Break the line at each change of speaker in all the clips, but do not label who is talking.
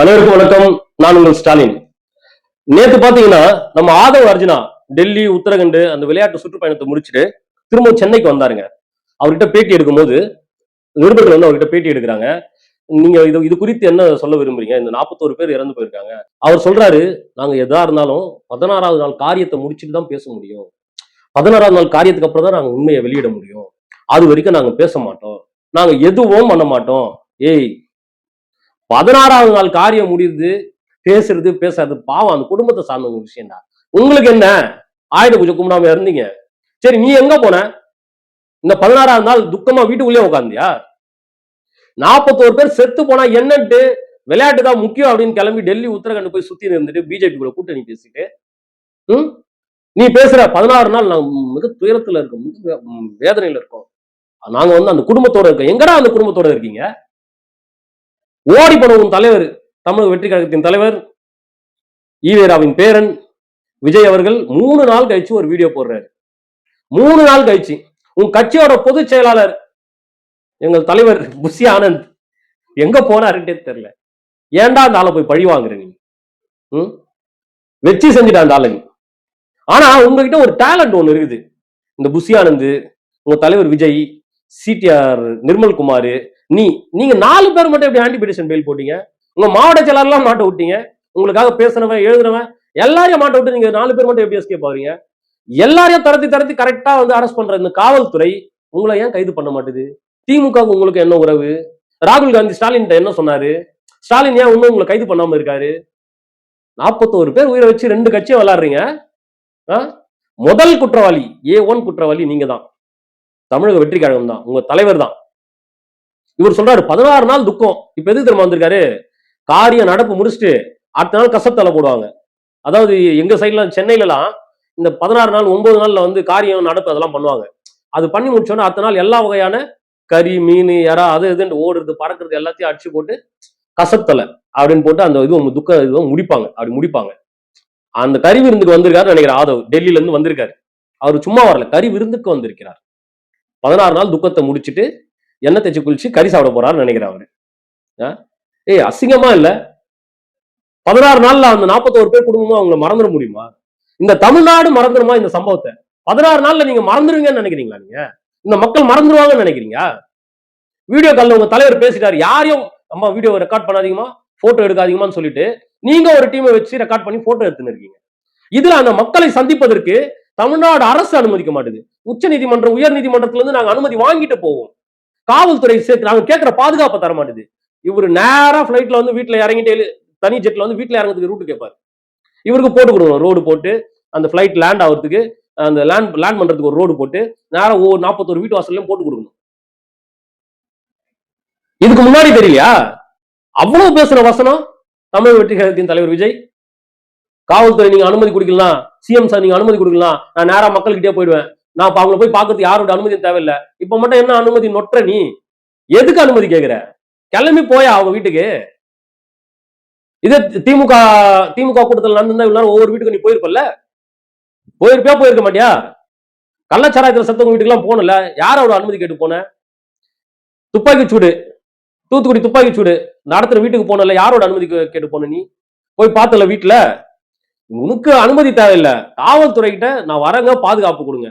அனைவருக்கும் வணக்கம். நான் உங்கள் ஸ்டாலின். நேத்து பாத்தீங்கன்னா நம்ம ஆதவ் அர்ஜுனா டெல்லி உத்தரகண்ட் அந்த விளையாட்டு சுற்றுப்பயணத்தை முடிச்சுட்டு திரும்ப சென்னைக்கு வந்தாருங்க. அவர்கிட்ட பேட்டி எடுக்கும்போது நிருபர்கள் வந்து அவர்கிட்ட பேட்டி எடுக்கிறாங்க. நீங்க இது இது குறித்து என்ன சொல்ல விரும்புறீங்க? இந்த நாற்பத்தோரு பேர் இறந்து போயிருக்காங்க. அவர் சொல்றாரு நாங்க எதா இருந்தாலும் பதினாறாவது நாள் காரியத்தை முடிச்சுட்டு தான் பேச முடியும். பதினாறாவது நாள் காரியத்துக்கு அப்புறம் தான் நாங்க உண்மையை வெளியிட முடியும். அது வரைக்கும் நாங்க பேச மாட்டோம். நாங்க எதுவும் பண்ண மாட்டோம். ஏய் பதினாறாவது நாள் காரியம் முடியுது பேசுறது பேசாது பாவம். அந்த குடும்பத்தை சார்ந்த விஷயம் தான் உங்களுக்கு என்ன? ஆயுத பூஜை கும்பிடாம இருந்தீங்க. சரி நீ எங்க போன? இந்த பதினாறாவது நாள் துக்கமா வீட்டுக்குள்ளேயே உட்காந்தியா நாற்பத்தோரு பேர் செத்து போனா என்னன்ட்டு? விளையாட்டு தான் முக்கியம் அப்படின்னு கிளம்பி டெல்லி உத்தரகண்ட் போய் சுத்தி இருந்துட்டு பிஜேபி கூட கூட்டணி பேசிட்டு ம்? நீ பேசுற பதினாறு நாள் நாங்க மிக துயரத்துல இருக்கோம் மிக வேதனையில இருக்கோம். நாங்க வந்து அந்த குடும்பத்தோட இருக்கோம். எங்கடா அந்த குடும்பத்தோட இருக்கீங்க? ஓடி போன தலைவர் தமிழக வெற்றி கழகத்தின் தலைவர் ஈவேராவின் பேரன் விஜய் அவர்கள் மூணு நாள் கழிச்சு ஒரு வீடியோ போடுறாரு. மூணு நாள் கழிச்சு. உன் கட்சியோட பொதுச் செயலாளர் எங்கள் தலைவர் புஷி ஆனந்த் எங்க போனாருன்றே தெரியல. ஏன்டா அந்த ஆளை போய் பழி வாங்குற நீ? ம்? வெற்றி செஞ்சுட்டா அந்த ஆளை நீ? ஆனா உங்ககிட்ட ஒரு டேலண்ட் ஒன்று இருக்குது. இந்த புஷி ஆனந்த் உங்க தலைவர் விஜய் சிடிஆர் நிர்மல் குமார் நீ நீங்க நாலு பேர் மட்டும் எப்படி ஆன்டி பெடிஷன் பெயில் போட்டீங்க? உங்க மாவட்ட செயலாளர்லாம் மாட்ட விட்டீங்க. உங்களுக்காக பேசுனவன் எழுதுனவன் எல்லாரையும் மாட்ட விட்டு நீங்க நாலு பேர் மட்டும் எப்படி எஸ்கேப் ஆகுறீங்க எல்லாரையும் தரத்தி தரத்தி கரெக்டா வந்து அரெஸ்ட் பண்ற இந்த காவல்துறை உங்களை ஏன் கைது பண்ண மாட்டேது? திமுக உங்களுக்கு என்ன உறவு? ராகுல் காந்தி ஸ்டாலின் என்ன சொன்னாரு? ஸ்டாலின் ஏன் இன்னும் உங்களை கைது பண்ணாம இருக்காரு? நாற்பத்தோரு பேர் உயிரை வச்சு ரெண்டு கட்சியும் விளாடுறீங்க ஆ? முதல் குற்றவாளி ஏ ஒன் குற்றவாளி நீங்க தான் தமிழக வெற்றி கழகம் தான் உங்க தலைவர் தான் இவர் சொல்றாரு பதினாறு நாள் துக்கம். இப்ப எதுக்கு தெரியுமா வந்திருக்காரு? காரியம் நடப்பு முடிச்சுட்டு அடுத்த நாள் கசத்தலை போடுவாங்க. அதாவது எங்க சைட்ல சென்னையிலலாம் இந்த பதினாறு நாள் ஒன்பது நாள்ல வந்து காரியம் நடப்பு அதெல்லாம் பண்ணுவாங்க. அது பண்ணி முடிச்சோன்னா அடுத்த நாள் எல்லா வகையான கறி மீன் எறா அது இதுன்னு ஓடுறது பறக்கிறது எல்லாத்தையும் அடிச்சு போட்டு கசத்தலை அப்படின்னு போட்டு அந்த இது துக்க இதுவும் முடிப்பாங்க. அப்படி முடிப்பாங்க. அந்த கறி விருந்துக்கு வந்திருக்காரு நினைக்கிறேன் ஆதவ். டெல்லியில இருந்து வந்திருக்காரு. அவர் சும்மா வரல. கறி விருந்துக்கு வந்திருக்கிறார். பதினாறு நாள் துக்கத்தை முடிச்சிட்டு எண்ணெய் தேய்ச்சி குளிச்சு கறி சாப்பிட போறான்னு நினைக்கிறேன் அவரு. ஏய் அசிங்கமா இல்ல. பதினாறு நாள்ல அந்த நாற்பத்தோரு பேர் குடும்பமா அவங்கள மறந்துட முடியுமா? இந்த தமிழ்நாடு மறந்துடுமா இந்த சம்பவத்தை? பதினாறு நாள்ல நீங்க மறந்துடுவீங்கன்னு நினைக்கிறீங்களா நீங்க? இந்த மக்கள் மறந்துடுவாங்கன்னு நினைக்கிறீங்க வீடியோ கால்ல உங்க தலைவர் பேசிட்டாரு. யாரையும் அம்மா வீடியோ ரெக்கார்ட் பண்ணாதீங்கம்மா போட்டோ எடுக்காதீங்கம்மான்னு சொல்லிட்டு நீங்க ஒரு டீமை வச்சு ரெக்கார்ட் பண்ணி போட்டோ எடுத்துன்னு இருக்கீங்க. இதுல அந்த மக்களை சந்திப்பதற்கு தமிழ்நாடு அரசு அனுமதிக்க மாட்டேது. உச்ச நீதிமன்றம் உயர் நீதிமன்றத்துல இருந்து நாங்க அனுமதி வாங்கிட்டு போவோம். காவல்துறை சேர்த்து நாங்க கேட்கிற பாதுகாப்பை தர மாட்டுது. இவர் நேரா ஃபிளைட்ல வந்து வீட்டுல இறங்கிட்டு தனி ஜெட்ல வந்து வீட்டுல இறங்குறதுக்கு ரூட்டு கேட்பாரு இவருக்கு போட்டு கொடுக்கணும். ரோடு போட்டு அந்த ஃபிளைட் லேண்ட் ஆகுறதுக்கு அந்த லேண்ட் லேண்ட் பண்றதுக்கு ஒரு ரோடு போட்டு நேரம் ஒவ்வொரு நாற்பத்தொரு வீட்டு வாசல்லையும் போட்டு கொடுக்கணும். இதுக்கு முன்னாடி தெரியலையா? அவ்வளவு பேசுற வசனம் தமிழ் வெற்றி கழகத்தின் தலைவர் விஜய். காவல்துறை நீங்க அனுமதி கொடுக்கலாம் சிஎம் சார் நீங்க அனுமதி கொடுக்கலாம் நான் நேரா மக்கள்கிட்டே போயிடுவேன். நான் இப்ப அவங்கள போய் பார்க்கறது யாரோட அனுமதியும் தேவையில்லை. இப்ப மட்டும் என்ன அனுமதி நொற்ற நீ? எதுக்கு அனுமதி கேட்குற கிளம்பி போயா அவங்க வீட்டுக்கு? இது திமுக திமுக கூட்டத்தில் நடந்திருந்தா இவ்வளவு ஒவ்வொரு வீட்டுக்கு நீ போயிருப்பல்ல? போயிருப்பியா போயிருக்க மாட்டியா? கள்ளச்சாராயத்தில் சத்தவங்க வீட்டுக்கு போனல யாரோட அனுமதி கேட்டு போன? துப்பாக்கி சூடு. தூத்துக்குடி துப்பாக்கி சூடு. நடத்துற வீட்டுக்கு போனல யாரோட அனுமதி கேட்டு போன நீ? போய் பார்த்தல வீட்டுல? உனக்கு அனுமதி தேவையில்லை. காவல்துறை கிட்ட நான் வரங்க பாதுகாப்பு கொடுங்க.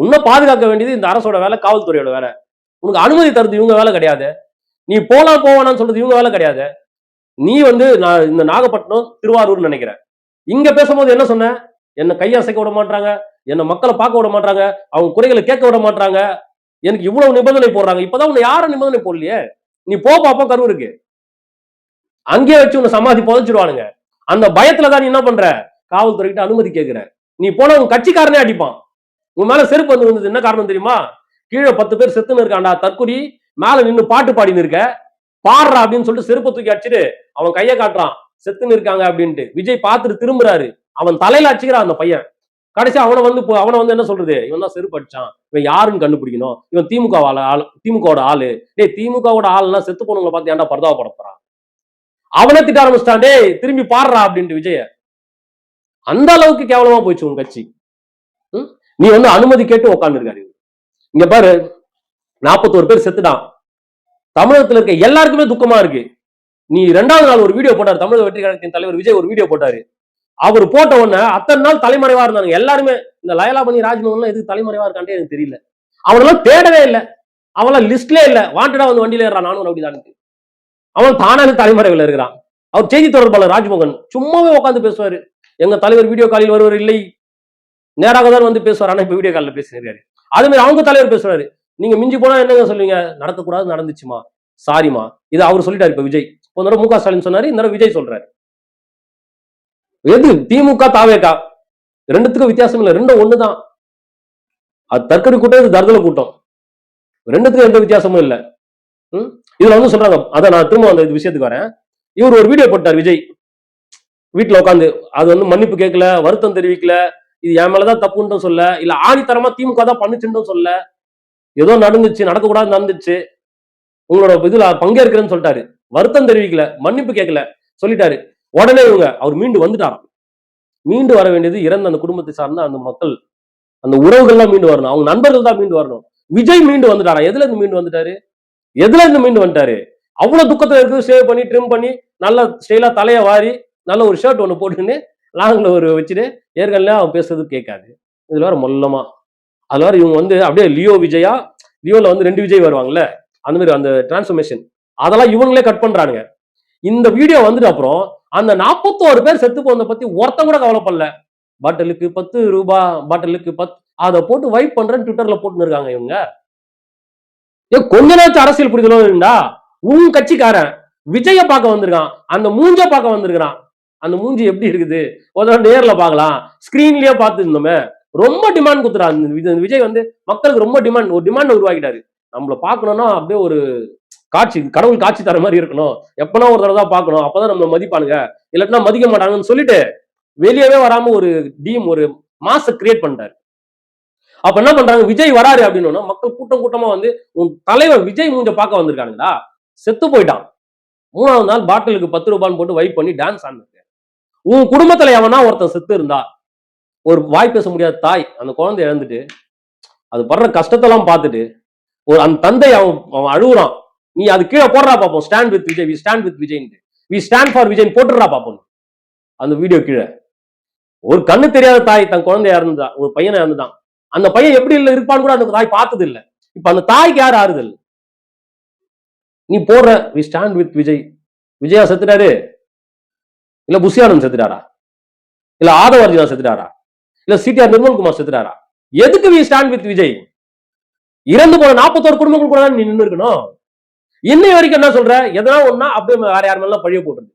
உன்னை பாதுகாக்க வேண்டியது இந்த அரசோட வேலை காவல்துறையோட வேலை. உனக்கு அனுமதி தருது இவங்க வேலை கிடையாது. நீ போலாம் போவானான்னு சொல்றது இவங்க வேலை கிடையாது. நீ வந்து நான் இந்த நாகப்பட்டினம் திருவாரூர்னு நினைக்கிறேன். இங்க பேசும்போது என்ன சொன்ன? என்ன கையசைக்க விட மாட்டாங்க என்ன மக்களை பார்க்க விட மாட்டாங்க அவங்க குறைகளை கேட்க விட மாட்டாங்க எனக்கு இவ்வளவு நிபந்தனை போடுறாங்க. இப்பதான் உன்னை யாரும் நிபந்தனை போடலையே. நீ போ பாப்போம் கரூருக்கு. அங்கேயே வச்சு உன்னை சமாதி புதைச்சிருவானுங்க. அந்த பயத்துல தான் நீ என்ன பண்ற? காவல்துறைகிட்ட அனுமதி கேட்கிற நீ போன உன் கட்சிக்காரனே அடிப்பான். உன் மேல செருப்பு வந்து வந்தது என்ன காரணம் தெரியுமா? கீழே பத்து பேர் செத்துன்னு இருக்கான்டா தற்குறி மேல நின்னு பாட்டு பாடின்னு இருக்க. பாடுறா அப்படின்னு சொல்லிட்டு செருப்பை தூக்கி அடிச்சிட்டு அவன் கையை காட்டுறான். செத்துன்னு இருக்காங்க அப்படின்ட்டு. விஜய் பார்த்துட்டு திரும்புறாரு. அவன் தலையில அடிச்சுக்கிறான் அந்த பையன். கடைசி அவனை வந்து போ- அவனை வந்து என்ன சொல்றது? இவன் தான் செருப்பு அடிச்சான். இவன் யாருன்னு கண்டுபிடிக்கணும்? இவன் திமுக ஆள் திமுகவோட ஆளு. டேய் திமுகவோட ஆள்னா செத்து போனவங்களை பார்த்து ஏன்டா பரதாவப்பட அவனை திட்ட ஆரம்பிச்சிட்டான். டேய் திரும்பி பாடுறா அப்படின்ட்டு விஜய. அந்த அளவுக்கு கேவலமா போயிடுச்சு உன் கட்சி. நீ வந்து அனுமதி கேட்டு உட்காந்துருக்காரு இங்க பாரு நாற்பத்தோரு பேர் செத்துட்டான். தமிழகத்துல இருக்க எல்லாருக்குமே துக்கமா இருக்கு. நீ ரெண்டாவது நாள் ஒரு வீடியோ போட்டார். தமிழக வெற்றி கழகத்தின் தலைவர் விஜய் ஒரு வீடியோ போட்டாரு. அவர் போட்ட உடனே அத்தனை நாள் தலைமறைவா இருந்தாங்க. எல்லாருமே இந்த லயலா பண்ணி ராஜ்மோகன்லாம் எதுக்கு தலைமறைவா இருக்கான்ட்டே எனக்கு தெரியல. அவனெல்லாம் தேடவே இல்லை. அவன்லாம் லிஸ்ட்லே இல்ல. வாண்டடா வந்து வண்டியில ஏறான் நானும் அப்படிதான் அவன் தானாக தலைமறைவில் இருக்கிறான். அவர் செய்தி தொடர்பாளர் ராஜ்மோகன் சும்மாவே உட்காந்து பேசுவாரு. எங்க தலைவர் வீடியோ காலில் வருவார் இல்லை. நேராக தான் வந்து பேசுவார். ஆனா இப்போ வீடியோ காலில் பேசினாரு அது மாதிரி அவங்க தலைவர் பேசுறாரு. நீங்க மிஞ்சி போனா என்னங்க சொல்லுவீங்க? நடக்கக்கூடாது நடந்துச்சுமா? சாரிமா இது அவர் சொல்லிட்டாரு இப்ப விஜய். ஒரு தடவை மு க ஸ்டாலின் சொன்னாரு இந்த தடவை விஜய் சொல்றாரு. எது? திமுக தாவேகா ரெண்டுத்துக்கும் வித்தியாசம் இல்ல. ரெண்டும் ஒண்ணுதான். அது தற்கொலை கூட்டம் இது தர்தல கூட்டம். ரெண்டுத்துக்கும் எந்த வித்தியாசமும் இல்ல. ம்? இதுல வந்து சொல்றாங்க. அதான் நான் திரும்ப அந்த இது விஷயத்துக்கு வரேன். இவர் ஒரு வீடியோ போட்டார் விஜய். வீட்டுல உட்காந்து. அது வந்து மன்னிப்பு கேட்கல வருத்தம் தெரிவிக்கல. இது என் மேலதான் தப்புன்றும் சொல்ல இல்ல ஆணித்தரமா திமுக தான் பண்ணுச்சுன்றும் சொல்ல ஏதோ நடந்துச்சு நடக்கக்கூடாது நடந்துச்சு. உங்களோட இதுல பங்கேற்கிறேன்னு சொல்லிட்டாரு. வருத்தம் தெரிவிக்கல மன்னிப்பு கேட்கல சொல்லிட்டாரு. உடனே இவங்க அவர் மீண்டு வந்துட்டாராம். மீண்டு வர வேண்டியது இறந்த அந்த குடும்பத்தை சார்ந்த அந்த மக்கள் அந்த உறவுகள்லாம் மீண்டு வரணும். அவங்க நண்பர்கள் தான் மீண்டு வரணும். விஜய் மீண்டு வந்துட்டாரா? எதுல இருந்து மீண்டு வந்துட்டாரு? எதுல இருந்து மீண்டு வந்துட்டாரு? அவ்வளவு துக்கத்துல இருக்கு சேவ் பண்ணி ட்ரிம் பண்ணி நல்ல ஸ்டைலா தலைய வாரி நல்ல ஒரு ஷர்ட் ஒன்று போட்டுன்னு லாங்கில் ஒரு வச்சுட்டு ஏற்கனவே அவன் பேசுறது கேட்காது. இதில் வேற மொல்லமா. அதில் வேற இவங்க வந்து அப்படியே லியோ விஜயா லியோவில் வந்து ரெண்டு விஜய் வருவாங்கல்ல? அந்த மாதிரி அந்த டிரான்ஸ்ஃபர்மேஷன் அதெல்லாம் இவங்களே கட் பண்ணுறானுங்க இந்த வீடியோ வந்துட்டு அப்புறம் அந்த நாற்பத்தோரு பேர் செத்து போனதை பற்றி ஒருத்தன் கூட கவலைப்படல. பாட்டிலுக்கு பத்து ரூபா பாட்டிலுக்கு பத்து அதை போட்டு வைப் பண்ணுறேன்னு ட்விட்டரில் போட்டுன்னு இருக்காங்க இவங்க. ஏ கொஞ்ச நேரத்து அரசியல் புரிதலும் இருந்தா உன் கட்சிக்காரன் விஜய பார்க்க வந்திருக்கான் அந்த மூஞ்ச பார்க்க வந்திருக்கான் அந்த மூஞ்சி எப்படி இருக்குது? ஒரு நேரில் பார்க்கலாம். ஸ்க்ரீன்லயே பார்த்துருந்தோமே. ரொம்ப டிமாண்ட் குத்துறா அந்த விஜய் விஜய் வந்து மக்களுக்கு ரொம்ப டிமாண்ட் ஒரு டிமாண்ட் உருவாக்கிட்டாரு. நம்மள பார்க்கணும்னா அப்படியே ஒரு காட்சி கடவுள் காட்சி தர மாதிரி இருக்கணும். எப்பனா ஒரு தடவை தான் பார்க்கணும். அப்பதான் நம்மள மதிப்பானுங்க. இல்லாட்டினா மதிக்க மாட்டாங்கன்னு சொல்லிட்டு வெளியவே வராம ஒரு டீம் ஒரு மாச கிரியேட் பண்ணிட்டாரு. அப்ப என்ன பண்றாங்க? விஜய் வராரு அப்படின்னு மக்கள் கூட்டம் கூட்டமா வந்து உன் தலைவர் விஜய் மூஞ்ச பார்க்க வந்திருக்கானுங்களா? செத்து போயிட்டான். மூணாவது நாள் பாட்டிலுக்கு பத்து ரூபான்னு போட்டு வைப் பண்ணி டான்ஸ் ஆடினாரு. உன் குடும்பத்துல எவனா ஒருத்தன் செத்து இருந்தா ஒரு வாய் பேச முடியாத தாய் அந்த குழந்தை இழந்துட்டு அது படுற கஷ்டத்தெல்லாம் பார்த்துட்டு ஒரு அந்த தந்தை அவன் அவன் அழுகுறான். நீ அது கீழே போடுறா பாப்போம். Stand with Vijay we stand with Vijay we stand for Vijay போட்டுறா பாப்போம். அந்த வீடியோ கீழே. ஒரு கண்ணு தெரியாத தாய் தன் குழந்தை இறந்துதான் ஒரு பையனை இறந்துதான் அந்த பையன் எப்படி இல்லை இருப்பான்னு கூட அந்த தாய் பார்த்தது இல்லை இப்ப அந்த தாய்க்கு யார் ஆறுதல்? நீ போடுற வி ஸ்டாண்ட் வித் விஜய் விஜயா செத்துட்டாரு. இல்ல புஷியானந்த் செத்துட்டாரா? இல்ல ஆதவ அர்ஜுனா செத்துட்டாரா? இல்ல சிடிஆர் நிர்மல்குமார் செத்துட்டாரா? எதுக்கு வி ஸ்டாண்ட் வித் விஜய்? இறந்து போன நாற்பத்தோரு குடும்பங்கள் கூட நீ நின்று இருக்கணும். இன்னை வரைக்கும் என்ன சொல்ற? எதனா ஒண்ணா அப்படியே வேற யார் மேலாம் பழிய போட்டுருது.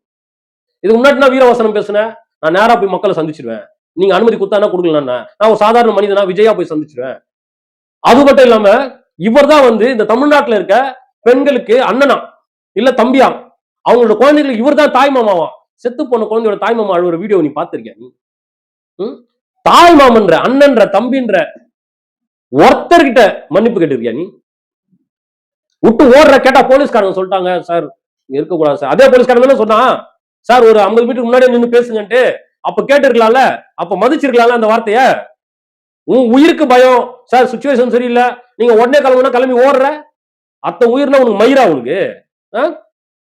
இதுக்கு முன்னாடி நான் வீரவசனம் பேசுனேன் நான் நேரா போய் மக்களை சந்திச்சிருவேன். நீங்க அனுமதி கொடுத்தானா கொடுக்கலன்னா நான் ஒரு சாதாரண மனிதனா விஜயா போய் சந்திச்சிருவேன். அது மட்டும் இல்லாம இவர் தான் வந்து இந்த தமிழ்நாட்டுல இருக்க பெண்களுக்கு அண்ணனா இல்ல தம்பியா அவங்களோட குழந்தைகளுக்கு இவர் தான் தாய் மாமாவா? செத்து போன குழந்தையோட தாய்மாமா அழுகிற வீடியோ நீ பார்த்திருக்கியா நீ? ம்? தாய் மாமன்ற அண்ணன்ற தம்பின்ற ஒருத்தர்கிட்ட மன்னிப்பு கேட்டிருக்கியா நீ? விட்டு ஓடுற கேட்டா போலீஸ்காரங்க சொல்லிட்டாங்க சார் இருக்கக்கூடாது சார். அதே போலீஸ்காரங்க தானே சொன்னா சார் ஒரு ஐம்பது மீட்டருக்கு முன்னாடியே நின்று பேசுங்கன்ட்டு அப்ப கேட்டிருக்கலாம்ல அப்ப மதிச்சிருக்கலாம்ல அந்த வார்த்தைய? உன் உயிருக்கு பயம் சார் சுச்சுவேஷன் சரியில்லை நீங்க உடனே கிளம்புனா கிளம்பி ஓடுற? அத்த உயிர்னா உனக்கு மயிரா உனக்கு? ஆ?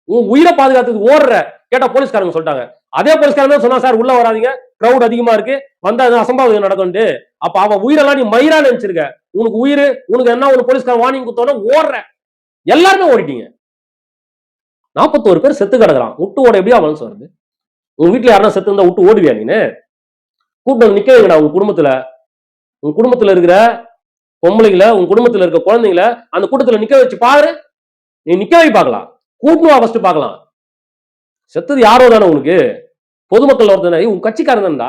உன் உயிரை பாதுகாத்துக்கு ஓடுற? கேட்டா போலீஸ்காரங்க சொல்லிட்டாங்க. அதே போலீஸ்காரங்க சொன்னா சார் உள்ள வராதீங்க. கிரௌட் அதிகமா இருக்கு. வந்தா எதுவும் அசம்பாவிதம் நடக்கும்ட்டு. அப்ப அவன் உயிரெல்லாம் நீ மயிரா நினைச்சிருக்க. உனக்கு உயிர் உனக்கு என்ன ஒரு போலீஸ்காரன் வார்னிங் கொடுத்தோட ஓடுற. எல்லாருமே ஓடிட்டீங்க. நாற்பத்தோரு பேர் செத்து கிடக்குறான். விட்டு ஓட எப்படியா மனசு வருது? உங்க வீட்டுல யாருன்னா செத்து இருந்தா விட்டு ஓடுவியா நீனு? கூப்பிட்டு நிக்க வைங்கடா உங்க குடும்பத்துல. உங்க குடும்பத்துல இருக்கிற பொம்பளைங்கள உங்க குடும்பத்துல இருக்க குழந்தைங்கள அந்த கூட்டத்துல நிக்க வச்சு பாரு. நீ நிக்க வை பார்க்கலாம். கூட்டணும் ஃபர்ஸ்ட் பார்க்கலாம். செத்தது யாரோ தானே உனக்கு? பொதுமக்கள் ஒருத்தன உன் கட்சிக்காரன் தான்டா.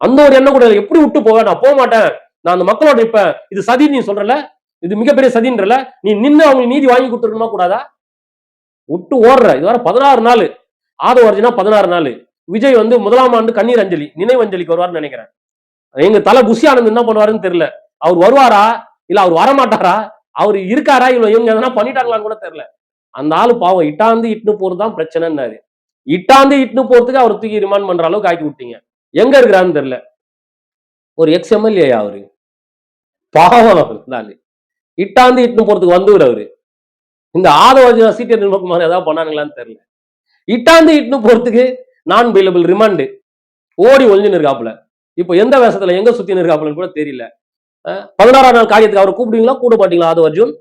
அந்த ஒரு எண்ணம் கூட எப்படி விட்டு போவேன் நான் போக மாட்டேன். நான் அந்த மக்களோட இப்ப இது சதி நீ சொல்றல இது மிகப்பெரிய சதின்றல நீ நின்று அவங்களுக்கு நீதி வாங்கி கொடுத்துருக்கணுமா கூடாதா? விட்டு ஓடுற. இது வர பதினாறு நாள். ஆதவ அர்ஜுனா பதினாறு நாள். விஜய் வந்து முதலாம் ஆண்டு கண்ணீர் அஞ்சலி நினைவு அஞ்சலிக்கு வருவார்னு நினைக்கிறேன். எங்க தலை புஷி ஆனந்த் என்ன பண்ணுவாருன்னு தெரியல. அவர் வருவாரா? இல்ல அவர் வரமாட்டாரா? அவர் இருக்காரா? இவ்வளவு இவங்க எதனா பண்ணிட்டாங்களான்னு கூட தெரியல. அந்த ஆள் பாவம் இட்டாந்து இட்டுனு போகிறது தான் பிரச்சனைன்னாரு. இட்டாந்து இட்டுன்னு போறதுக்கு அவர் தூக்கி ரிமாண்ட் பண்ற அளவுக்கு ஆக்கி விட்டீங்க. எங்க இருக்கிறான்னு தெரியல. ஒரு எக்ஸ் எம்எல்ஏ அவரு? பாவம் அவர் இருந்தாலு. இட்டாந்து இட்டுன்னு போறதுக்கு வந்துவிட அவரு. இந்த ஆதவாஜி சீட்டு சீட்டியர் நிர்மகுமார் ஏதாவது பண்ணானுங்களான்னு தெரியல. இட்டாந்து இட்டுன்னு போறதுக்கு நான் பெயிலபிள் ரிமாண்டு ஓடி ஒளிஞ்சுன்னு நிற்காப்புல இப்போ எந்த வேஷத்துல எங்க சுத்தின்னு இருக்காப்புலன்னு கூட தெரியல. பதினாறாம் நாள் காரியத்துக்கு அவரை கூப்பிடுவீங்களா? கூட மாட்டீங்களா ஆதவ அர்ஜுன்?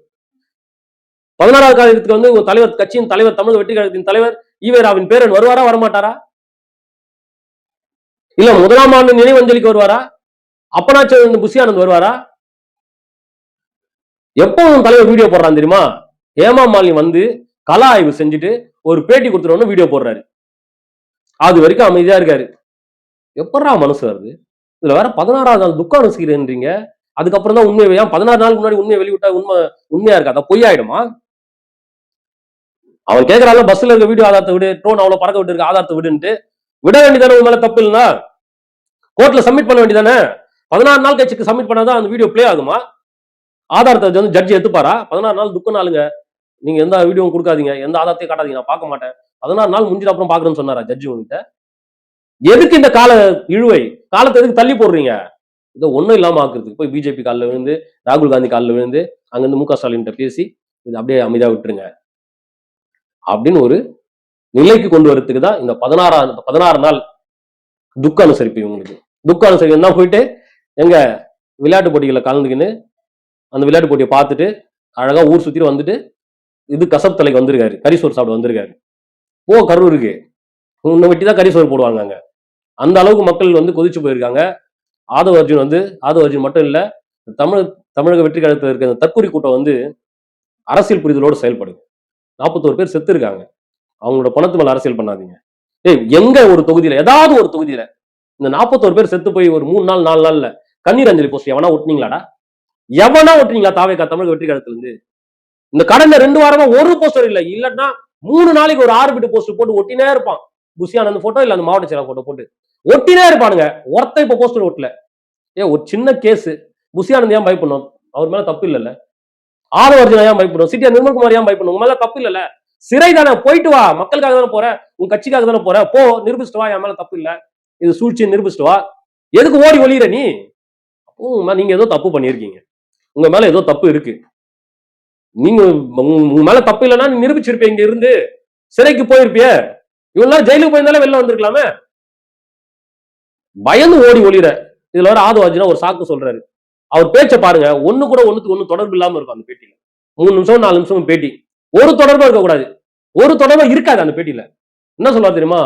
பதினாறாவது காரியத்துக்கு வந்து உங்க தலைவர் கட்சியின் தலைவர் தமிழக வெற்றி கழகத்தின் தலைவர் ஈவேராவின் பேரன் வருவாரா வரமாட்டாரா? இல்ல முதலாம் ஆண்டு நினைவஞ்சலிக்கு வருவாரா? அப்பனாச்சர் புஷியானந்த் வருவாரா? எப்போ உன் தலைவர் வீடியோ போடுறான் தெரியுமா? ஹேமா மாலினி வந்து கலா ஆய்வு செஞ்சுட்டு ஒரு பேட்டி கொடுத்துருவோன்னு வீடியோ போடுறாரு. அது வரைக்கும் அமைதியா இருக்காரு. எப்படா மனசு வருது? இதுல வேற பதினாறாவது நாள் துக்கம் அனுசிக்கிறேன்றீங்க அதுக்கப்புறம் தான் உண்மை ஏன் பதினாறு நாளுக்கு முன்னாடி உண்மையை வெளியிட்டா உண்மை உண்மையா இருக்காதா பொய்யாயிடுமா? அவன் கேக்குறாங்க பஸ்ல இருக்க வீடியோ ஆதாரத்தை விடு ட்ரோன் அவ்வளவு பறக்க விட்டு இருக்க ஆதாரத்தை விடுன்ட்டு. விட வேண்டியதானே உன் மேல தப்பு இல்லைன்னா? கோர்ட்ல சப்மிட் பண்ண வேண்டியதானே? பதினாறு நாள் கட்சிக்கு சப்மிட் பண்ணாதான் அந்த வீடியோ பிளே ஆகுமா? ஆதாரத்தை வந்து ஜட்ஜி எடுத்துப்பாரா? பதினாறு நாள் துக்க நாளுங்க. நீங்க எந்த வீடியோவும் கொடுக்காதீங்க எந்த ஆதாரத்தையும் காட்டாதீங்க நான் பார்க்க மாட்டேன். பதினாறு நாள் முடிஞ்சது அப்புறம் பாக்குறேன்னு சொன்னாரா ஜட்ஜி உங்ககிட்ட எதுக்கு இந்த கால இழுவை? காலத்தை எதுக்கு தள்ளி போடுறீங்க? இதை ஒன்றும் இல்லாம ஆக்குறதுக்கு. போய் பிஜேபி காலில் விழுந்து ராகுல் காந்தி காலில் விழுந்து அங்கேருந்து மு க ஸ்டாலின் பேசி இது அப்படியே அமைதியாக விட்டுருங்க. அப்படின்னு ஒரு நிலைக்கு கொண்டு வரதுக்கு தான் இந்த பதினாறாம் பதினாறு நாள் துக்க அனுசரிப்பு இவங்களுக்கு. துக்க அனுசரிப்பு தான் போயிட்டு எங்க விளையாட்டு போட்டிகளை கலந்துக்கின்னு அந்த விளையாட்டு போட்டியை பார்த்துட்டு அழகா ஊர் சுத்திட்டு வந்துட்டு இது கசப் தலைக்கு வந்திருக்காரு. கரிசோறு சாப்பிட வந்திருக்காரு. ஓ கரூருக்கு உன்னை வெட்டி தான் கரிசோறு போடுவாங்க அங்க. அந்த அளவுக்கு மக்கள் வந்து கொதிச்சு போயிருக்காங்க. ஆதவ அர்ஜுன் வந்து ஆதவ அர்ஜுன் மட்டும் இல்ல தமிழ் தமிழக வெற்றி கழகத்தில் இருக்க இந்த தற்கொலை கூட்டம் வந்து அரசியல் புரிதலோடு செயல்படுது. நாற்பத்தோரு பேர் செத்து இருக்காங்க அவங்களோட பணத்து மேல அரசியல் பண்ணாதீங்க. ஏய் எங்க ஒரு தொகுதியில ஏதாவது ஒரு தொகுதியில இந்த நாற்பத்தோரு பேர் செத்து போய் ஒரு மூணு நாள் நாலு நாள்ல கண்ணீர் அஞ்சலி போஸ்ட் எவனா ஒட்டினீங்களாடா? எவனா ஒட்டினீங்களா தாவேக்கா தமிழக வெற்றி கழகத்துல இருந்து? இந்த கடந்த ரெண்டு வாரமா ஒரு போஸ்டர் இல்ல. இல்லன்னா மூணு நாளைக்கு ஒரு ஆறு பிட்டு போஸ்டர் போட்டு ஒட்டினே இருப்பான். புசியானந்த் போட்டோ இல்ல அந்த மாவட்ட செயலர் போட்டோ போட்டு. ஒட்டினே இருப்பானுங்க. ஒருத்த இப்ப போஸ்டர் ஒட்டல. ஏ ஒரு சின்ன கேஸ் புசியானந்த் ஏன் பயப்படணும்? அவர் மேல தப்பு இல்லல்ல. ஆதவர்ஜனா ஏன் பயப்படும் சிட்டியா நிர்மல்குமார் ஏன் பயப்படும் உங்க மேல தப்பு இல்லல்ல. சிறை தானே போயிட்டு வா. மக்களுக்காக தானே போற? உன் கட்சிக்காக தானே போற? போ நிரூபிச்சுட்டு வா. என் மேல தப்பு இல்ல. இது சூழ்ச்சி நிரூபிச்சுட்டு வா. எதுக்கு ஓடி ஒளியிற நீ? அப்போ நீங்க ஏதோ தப்பு பண்ணியிருக்கீங்க. உங்க மேல ஏதோ தப்பு இருக்கு. நீங்க உங்க மேல தப்பு இல்லைன்னா நீ நிரூபிச்சிருப்பீங்க இங்க இருந்து சிறைக்கு போயிருப்பிய. இவ்வளவு நாள் ஜெயிலுக்கு போயிருந்தாலே வெளில வந்திருக்கலாமே. பயந்து ஓடி ஒளிற இதுல வர ஆதவாஜினா ஒரு சாக்கு சொல்றாரு. அவர் பேச்ச பாருங்க. ஒண்ணு கூட ஒண்ணுக்கு ஒண்ணு தொடர்பு இல்லாம இருக்கும் அந்த பேட்டியில. மூணு நிமிஷம் நாலு நிமிஷம் பேட்டி. ஒரு தொடர்பும் இருக்கக்கூடாது. ஒரு தொடர்பும் இருக்காது அந்த பேட்டியில. என்ன சொல்லுவா தெரியுமா?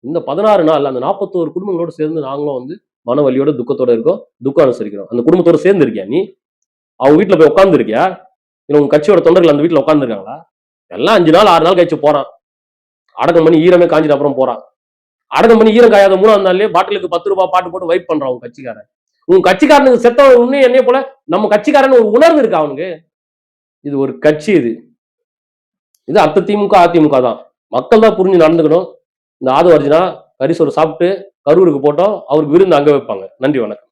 இந்த பதினாறு நாள் அந்த நாற்பத்தோரு குடும்பங்களோட சேர்ந்து நாங்களும் வந்து மனவலியோட துக்கத்தோட இருக்கோம். துக்கம் அனுசரிக்கிறோம். அந்த குடும்பத்தோட சேர்ந்து இருக்கியா நீ? அவங்க வீட்டுல போய் உட்கார்ந்து இருக்கியா இல்லை உங்க கட்சியோட தொண்டர்கள் அந்த வீட்டுல உட்காந்துருக்காங்களா எல்லாம் அஞ்சு நாள் ஆறு நாள் கழிச்சு போறான். அடக்கம் பண்ணி ஈரமே காஞ்சிட்டு அப்புறம் போறான். அடக்கம் பண்ணி ஈரம் காயாத மூணாவது நாள்லயே பாட்டிலுக்கு பத்து ரூபாய் பாட்டு போட்டு வைப் பண்றான் உங்க கட்சிக்காரன். உன் கட்சிக்காரனுக்கு செத்தவன் உன்னையும் என்னைய போல நம்ம கட்சிக்காரன் ஒரு உணர்வு இருக்கா அவனுக்கு? இது ஒரு கட்சி இது. இது அத்த திமுக அதிமுக தான். மக்கள் தான் புரிஞ்சு நடந்துக்கணும். இந்த ஆதவ அர்ஜுனா கரிசோறு சாப்பிட்டு கரூருக்கு போட்டோம். அவருக்கு விருந்து அங்க வைப்பாங்க. நன்றி வணக்கம்.